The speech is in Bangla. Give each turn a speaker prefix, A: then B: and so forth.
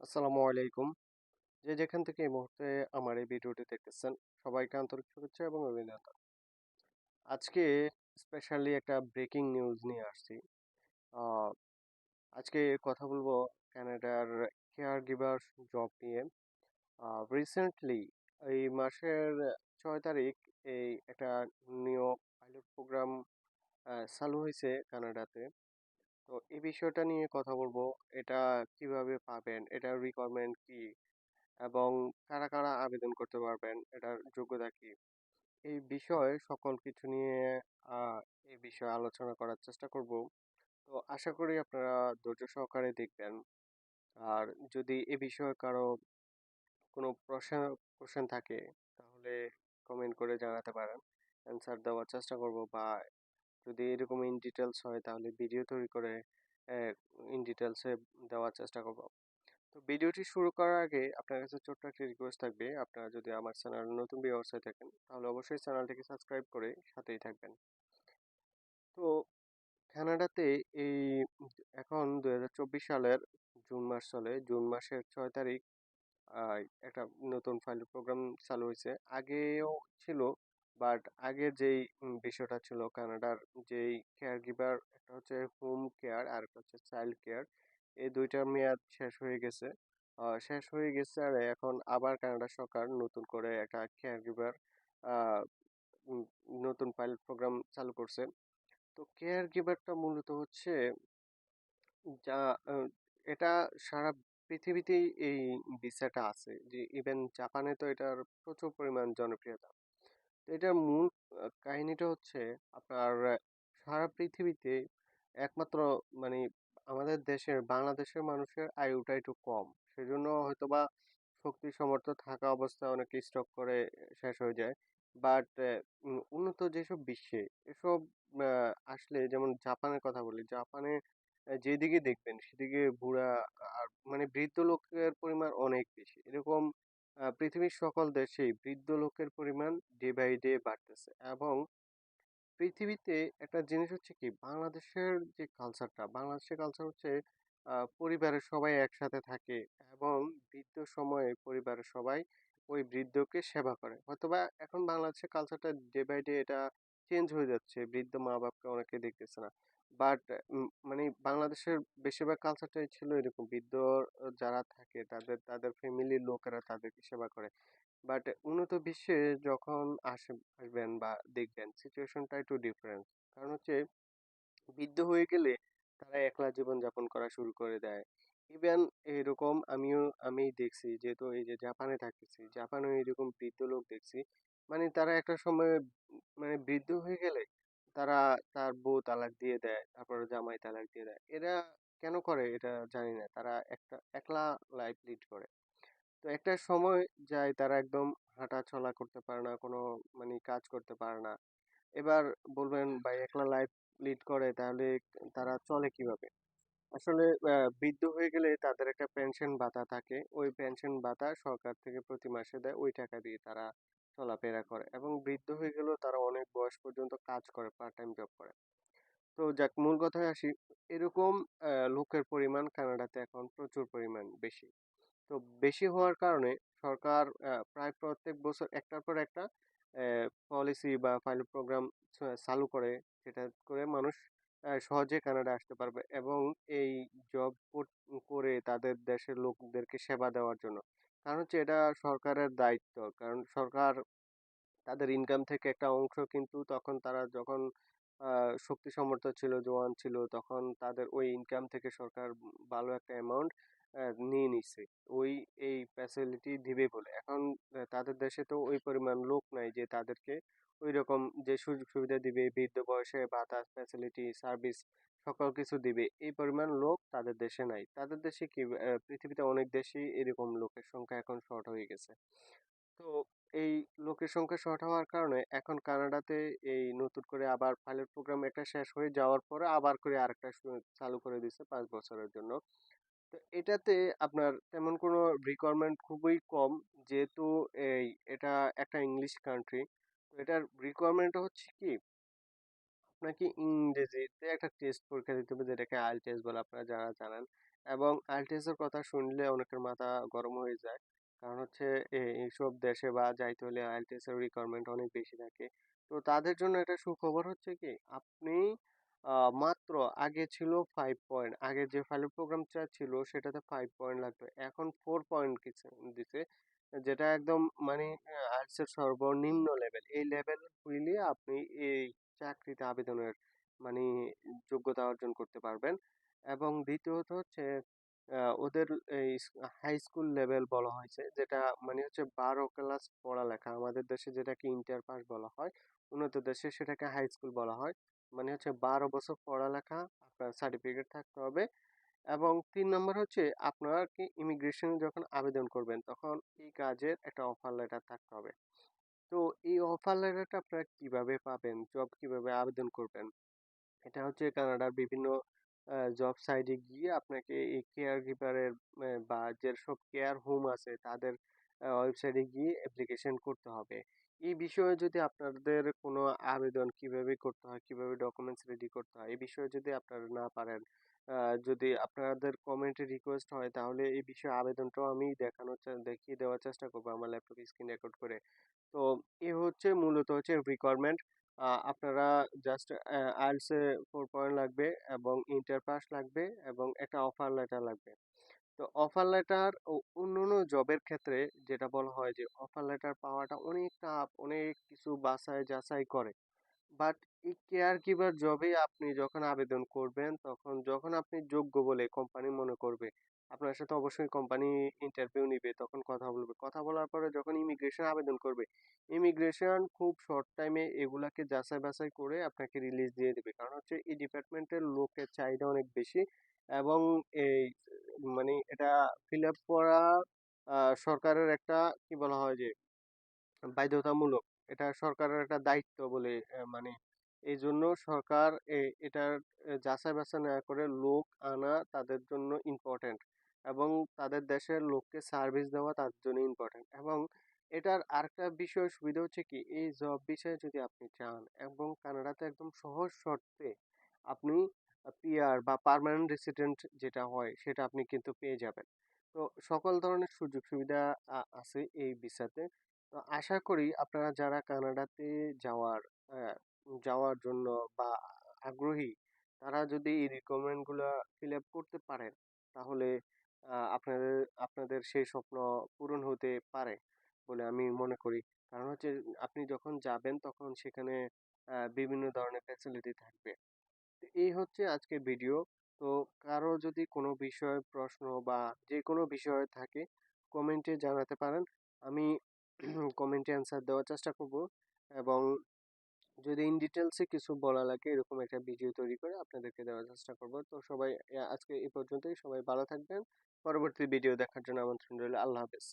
A: আসসালামু আলাইকুম। যে যেখান থেকে এই মুহূর্তে আমার এই ভিডিওটি দেখতেছেন, সবাইকে আন্তরিক শুভেচ্ছা এবং অভিনন্দন। আজকে স্পেশালি একটা ব্রেকিং নিউজ নিয়ে আসছি। আজকে কথা বলব কানাডার কেয়ার গিভার জব নিয়ে রিসেন্টলি এই মাসের ছয় তারিখ এই একটা নিয়োগ পাইলট প্রোগ্রাম চালু হয়েছে কানাডাতে তো এই বিষয়টা নিয়ে কথা বলব। এটা কীভাবে পাবেন? এটার রিকোয়ারমেন্ট কি? এবং কারা কারা আবেদন করতে পারবেন? এটার যোগ্যতা কি? এই বিষয়ে সকল কিছু নিয়ে আহ, এই বিষয়ে আলোচনা করার চেষ্টা করব। তো আশা করি আপনারা ধৈর্য সহকারে দেখবেন। আর যদি এ বিষয়ে কারও কোনো প্রশ্ন কোশ্চেন থাকে তাহলে কমেন্ট করে জানাতে পারেন। অ্যান্সার দেওয়ার চেষ্টা করব বা যদি এরকম ইন ডিটেলস হয়, তাহলে ভিডিও তৈরি করে ইন ডিটেলসে দেওয়ার চেষ্টা করব। তো ভিডিওটি শুরু করার আগে আপনার কাছে ছোট্ট একটি রিকোয়েস্ট থাকবে। আপনারা যদি আমার চ্যানেল নতুন ভিউয়ার্স হয়ে থাকেন, তাহলে অবশ্যই চ্যানেলটিকে সাবস্ক্রাইব করে সাথেই থাকবেন। তো কানাডাতে এই এখন দু হাজার চব্বিশ সালের জুন মাস চলে। জুন মাসের ছয় তারিখ একটা নতুন ফাইল প্রোগ্রাম চালু হয়েছে। আগেও ছিল বাট আগের যেই বিষয়টা ছিল কানাডার যেই কেয়ার গিভার একটা হচ্ছে হোম কেয়ার আর একটা হচ্ছে চাইল্ড কেয়ার এই দুইটার মেয়াদ শেষ হয়ে গেছে। শেষ হয়ে গেছে আর এখন আবার কানাডা সরকার নতুন করে একটা কেয়ার গিভার নতুন পাইলট প্রোগ্রাম চালু করছে। তো কেয়ার গিভারটা মূলত হচ্ছে যা এটা সারা পৃথিবীতেই এই ভিসাটা আছে। যে ইভেন জাপানে তো এটার প্রচুর পরিমাণ জনপ্রিয়তা। তো এটার মূল কাহিনীটা হচ্ছে আপনার সারা পৃথিবীতে একমাত্র মানে আমাদের দেশের, বাংলাদেশের মানুষের আয়ুটা একটু কম। সেজন্য হয়তোবা শক্তি সামর্থ্য থাকা অবস্থায় অনেকে স্টক করে শেষ হয়ে যায়। বাট উন্নত যেসব বিশ্বে, এসব আসলে যেমন জাপানের কথা বলি, জাপানে যেদিকে দেখবেন, সেদিকে বুড়া, আর মানে বৃদ্ধ লোকের পরিমাণ অনেক বেশি। এরকম পৃথিবীর সকল দেশেই বৃদ্ধ লোকের পরিমাণ ডে বাই ডে বাড়তেছে এবং পৃথিবীতে একটা জিনিস হচ্ছে কি? বাংলাদেশের যে কালচারটা বাংলাদেশের কালচার হচ্ছে পরিবারের সবাই একসাথে থাকে এবং বৃদ্ধ সময়ে পরিবারের সবাই ওই বৃদ্ধকে সেবা করে। হয়তোবা এখন বাংলাদেশের কালচারটা ডে বাই ডে এটা চেঞ্জ হয়ে যাচ্ছে, বৃদ্ধ মা বাপকে অনেকে দেখতেছে না। বাট মানে বাংলাদেশের বেশিরভাগ কালচারটাই ছিল এরকম। বৃদ্ধ যারা থাকে তাদের তাদের ফ্যামিলির লোকেরা তাদেরকে সেবা করে। বাট উন্নত বিশ্বে যখন আসে, আসবেন বা দেখবেন সিচুয়েশনটা একটু ডিফারেন্ট কারণ হচ্ছে বৃদ্ধ হয়ে গেলে তারা একলা জীবন যাপন করা শুরু করে দেয়। ইভেন এরকম আমিও, আমি দেখছি যেহেতু এই যে জাপানে থাকতেছি জাপানেও এরকম বৃদ্ধ লোক দেখছি। মানে তারা একটা সময় মানে বৃদ্ধ হয়ে গেলে তারা তার বউ তালাক দিয়ে দেয়, তারপর জামাই তালাক দিয়ে দেয়। এরা কেন করে এটা জানি না। তারা একটা, একলা লাইফ লিড করে। তো একটা সময় যায় তারা একদম হাঁটা চলা করতে পারে না, কোনো মানে কাজ করতে পারে না। এবার বলবেন, ভাই, একলা লাইফ লিড করে, তাহলে তারা চলে কীভাবে? আসলে বৃদ্ধ হয়ে গেলে তাদের একটা পেনশন ভাতা থাকে। ওই পেনশন ভাতা সরকার থেকে প্রতি মাসে দেয়, ওই টাকা দিয়ে তারা চলাফেরা করে এবং বৃদ্ধ হয়ে গেলেও তারা অনেক বয়স পর্যন্ত কাজ করে পার্ট টাইম জব করে। তো যাক, মূল কথায় আসি। এরকম লোকের পরিমাণ কানাডাতে এখন প্রচুর পরিমাণ বেশি। তো বেশি হওয়ার কারণে সরকার প্রায় প্রত্যেক বছর একটার পর একটা পলিসি বা পাইলট প্রোগ্রাম চালু করে, যেটা করে মানুষ সহজে কানাডা আসতে পারবে এবং এই জব করে তাদের দেশের লোকদেরকে সেবা দেওয়ার জন্য। কারণ হচ্ছে এটা সরকারের দায়িত্ব। কারণ সরকার তাদের ইনকাম থেকে একটা অংশ কিন্তু তখন তারা যখন শক্তি সামর্থ্য ছিল জোয়ান ছিল, তখন তাদের ওই ইনকাম থেকে সরকার ভালো একটা অ্যামাউন্ট নিয়ে নিছে। ওই, এই ফ্যাসিলিটি দিবে বলে। এখন তাদের দেশে তো ওই পরিমাণ লোক নাই যে তাদেরকে ওই রকম যে সুযোগ সুবিধা দিবে, বৃদ্ধ বয়সে ভাতা ফ্যাসিলিটি সার্ভিস সকল কিছু দিবে। এই পরিমাণ লোক তাদের দেশে নাই। তাদের দেশে কি পৃথিবীতে অনেক দেশেই এরকম লোকের সংখ্যা এখন শর্ট হয়ে গেছে। তো এই লোকের সংখ্যা শর্ট হওয়ার কারণে এখন কানাডাতে এই নতুন করে আবার পাইলট প্রোগ্রাম একটা শেষ হয়ে যাওয়ার পরে আবার করে আরেকটা চালু করে দিচ্ছে পাঁচ বছরের জন্য। তো এটাতে আপনার তেমন কোনো রিকোয়ারমেন্ট খুবই কম, যেহেতু এই, এটা একটা ইংলিশ কান্ট্রি তো এটার রিকোয়ারমেন্ট হচ্ছে কি আপনাকে ইংরেজিতে একটা টেস্ট পরীক্ষা দিতে হবে, যেটাকে আইএলটিএস বলে আপনারা যারা জানেন। এবং আইএলটিএস এর কথা শুনলে অনেকের মাথা গরম হয়ে যায়। কারণ হচ্ছে এইসব দেশে বা যাইতে হলে আইএলটিএস এর রিকোয়ারমেন্ট অনেক বেশি থাকে। তো তাদের জন্য একটা সুখবর হচ্ছে কি, আপনি মাত্র আগে ছিল ফাইভ পয়েন্ট আগে যে ফাইলের প্রোগ্রামটা ছিল সেটাতে ফাইভ পয়েন্ট লাগতো। এখন ফোর পয়েন্ট দিছে, যেটা একদম মানে এর সর্বনিম্ন লেভেল এই লেভেল হইলে আপনি এই চাকরিতে আবেদনের মানে যোগ্যতা অর্জন করতে পারবেন। এবং দ্বিতীয়ত হচ্ছে ওদের এই হাই স্কুল লেভেল বলা হয়েছে, যেটা মানে হচ্ছে বারো ক্লাস পড়ালেখা। আমাদের দেশে যেটাকে ইন্টার পাস বলা হয়, উন্নত দেশে সেটাকে হাই স্কুল বলা হয়। মানে হচ্ছে বারো বছর পড়ালেখা, আপনার সার্টিফিকেট থাকতে হবে। এবং তিন নম্বর হচ্ছে আপনারা কি ইমিগ্রেশনে যখন আবেদন করবেন, তখন এই কাজের একটা অফার লেটার থাকতে হবে। তো এই অফার লেটারটা আপনারা কীভাবে পাবেন? জব কীভাবে আবেদন করবেন? এটা হচ্ছে কানাডার বিভিন্ন জব সাইটে গিয়ে আপনাকে এই কেয়ার গিভারের বা যেসব কেয়ার হোম আছে, তাদের ওয়েবসাইটে গিয়ে অ্যাপ্লিকেশন করতে হবে। এই বিষয়ে যদি আপনাদের কোনো আবেদন কীভাবে করতে হয়, কীভাবে ডকুমেন্টস রেডি করতে হয়, এই বিষয়ে যদি আপনারা না পারেন যদি আপনাদের কমেন্টে রিকোয়েস্ট হয়, তাহলে এই বিষয়ে আবেদনটাও আমি দেখানোর দেখিয়ে দেওয়ার চেষ্টা করব আমার ল্যাপটপ স্ক্রিন রেকর্ড করে। তো এ হচ্ছে মূলত হচ্ছে রিকোয়ারমেন্ট আপনারা জাস্ট আইলসে ফোর পয়েন্ট লাগবে এবং ইন্টার পাস লাগবে এবং একটা অফার লেটার লাগবে। তো অফার লেটার ও অন্য অন্য জবের ক্ষেত্রে যেটা বলা হয় যে অফার লেটার পাওয়াটা অনেক টাফ অনেক কিছু বাছাই যাচাই করে। বাট এই কেয়ার গিভার জবে আপনি যখন আবেদন করবেন, তখন যখন আপনি যোগ্য বলে কোম্পানি মনে করবে, আপনার সাথে অবশ্যই কোম্পানি ইন্টারভিউ নিবে, তখন কথা বলবে। কথা বলার পরে যখন ইমিগ্রেশন আবেদন করবে ইমিগ্রেশন খুব শর্ট টাইমে এগুলাকে যাচাই বাছাই করে আপনাকে রিলিজ দিয়ে দেবে। কারণ হচ্ছে এই ডিপার্টমেন্টের লোকের চাহিদা অনেক বেশি এবং এই মানে এটা ফিল আপ করা সরকারের একটা কি বলা হয় যে, বাধ্যতামূলক এটা সরকারের একটা দায়িত্ব বলে মানে এই জন্য সরকার এটার যাচাই বাছাই না করে লোক আনা তাদের জন্য ইম্পর্টেন্ট এবং তাদের দেশের লোককে সার্ভিস দেওয়া তার জন্য ইম্পর্টেন্ট এবং এটার আরেকটা বিষয় সুবিধা হচ্ছে কি, এই জব বিষয়ে যদি আপনি চান এবং কানাডাতে একদম সহজ শর্তে আপনি পিআর বা পার্মানেন্ট রেসিডেন্ট যেটা হয় সেটা আপনি কিন্তু পেয়ে যাবেন। তো সকল ধরনের সুযোগ সুবিধা আছে এই ভিসাতে। তো আশা করি আপনারা যারা কানাডাতে যাওয়ার যাওয়ার জন্য বা আগ্রহী, তারা যদি এই রিকোয়ারমেন্টগুলা ফিল আপ করতে পারেন, তাহলে আপনাদের আপনাদের সেই স্বপ্ন পূরণ হতে পারে বলে আমি মনে করি। কারণ হচ্ছে আপনি যখন যাবেন তখন সেখানে বিভিন্ন ধরনের ফ্যাসিলিটি থাকবে। এই হচ্ছে আজকের ভিডিও তো কারও যদি কোনো বিষয়ে প্রশ্ন বা যে কোনো বিষয় থাকে কমেন্টে জানাতে পারেন। আমি কমেন্টে অ্যান্সার দেওয়ার চেষ্টা করব এবং যদি ইন ডিটেলসে কিছু বলা লাগে এরকম একটা ভিডিও তৈরি করে আপনাদেরকে দেওয়ার চেষ্টা করব। তো সবাই, আজকে এই পর্যন্তই, সবাই ভালো থাকবেন। পরবর্তী ভিডিও দেখার জন্য আমন্ত্রণ রইল। আল্লাহ হাফেজ।